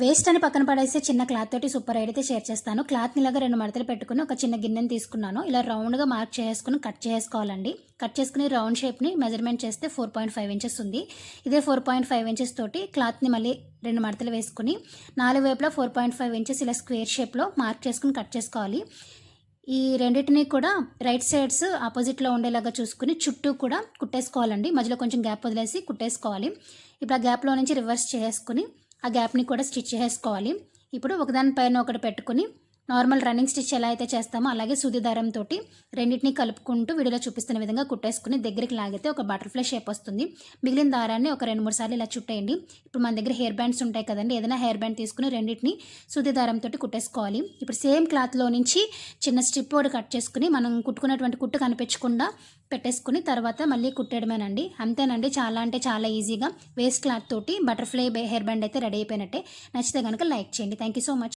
Waste అని పక్కన పడేసి చిన్న క్లాత్ తోటి సూపర్ అయితే షేర్ చేస్తాను. క్లాత్ని ఇలాగా రెండు మడతలు పెట్టుకుని ఒక చిన్న గిన్నెని తీసుకున్నాను. ఇలా రౌండ్గా మార్క్ చేసుకుని కట్ చేసుకోవాలండి. కట్ చేసుకుని రౌండ్ షేప్ని మెజర్మెంట్ చేస్తే ఫోర్ పాయింట్ ఫైవ్ ఇంచెస్ ఉంది. ఇదే ఫోర్ పాయింట్ ఫైవ్ ఇంచెస్ తోటి క్లాత్ని మళ్ళీ రెండు మడతలు వేసుకుని నాలుగు వైపులా ఫోర్ పాయింట్ ఫైవ్ ఇంచెస్ ఇలా స్క్వేర్ షేప్లో మార్క్ చేసుకుని కట్ చేసుకోవాలి. ఈ రెండింటిని కూడా రైట్ సైడ్స్ ఆపోజిట్లో ఉండేలాగా చూసుకుని చుట్టూ కూడా కుట్టేసుకోవాలండి. మధ్యలో కొంచెం గ్యాప్ వదిలేసి కుట్టేసుకోవాలి. ఇప్పుడు ఆ గ్యాప్లో నుంచి రివర్స్ చేసుకుని ఆ గ్యాప్ని కూడా స్టిచ్ చేసుకోవాలి. ఇప్పుడు ఒకదానిపైన ఒకటి పెట్టుకుని నార్మల్ రన్నింగ్ స్టిచ్ ఎలా అయితే చేస్తామో అలాగే సూది దారంతో రెండింటిని కలుపుకుంటూ వీడియోలో చూపిస్తున్న విధంగా కుట్టేసుకుని దగ్గరికి లాగితే ఒక బటర్ఫ్లై షేప్ వస్తుంది. మిగిలిన దారాన్ని ఒక రెండు మూడు సార్లు ఇలా చుట్టేయండి. ఇప్పుడు మన దగ్గర హెయిర్ బ్యాండ్స్ ఉంటాయి కదండి ఏదైనా హెయిర్ బ్యాండ్ తీసుకుని రెండింటిని సూది దారంతో కుట్టేసుకోవాలి. ఇప్పుడు సేమ్ క్లాత్లో నుంచి చిన్న స్ట్రిప్ ఒకటి కట్ చేసుకుని మనం కుట్టుకున్నటువంటి కుట్టు కనిపించకుండా పెట్టేసుకుని తర్వాత మళ్ళీ కుట్టేయడమేనండి. అంతేనండి చాలా అంటే చాలా ఈజీగా వేస్ట్ క్లాత్ తోటి బటర్ఫ్లై హెయిర్ బ్యాండ్ అయితే రెడీ అయిపోయినట్టే. నచ్చితే కనుక లైక్ చేయండి. Thank you so much.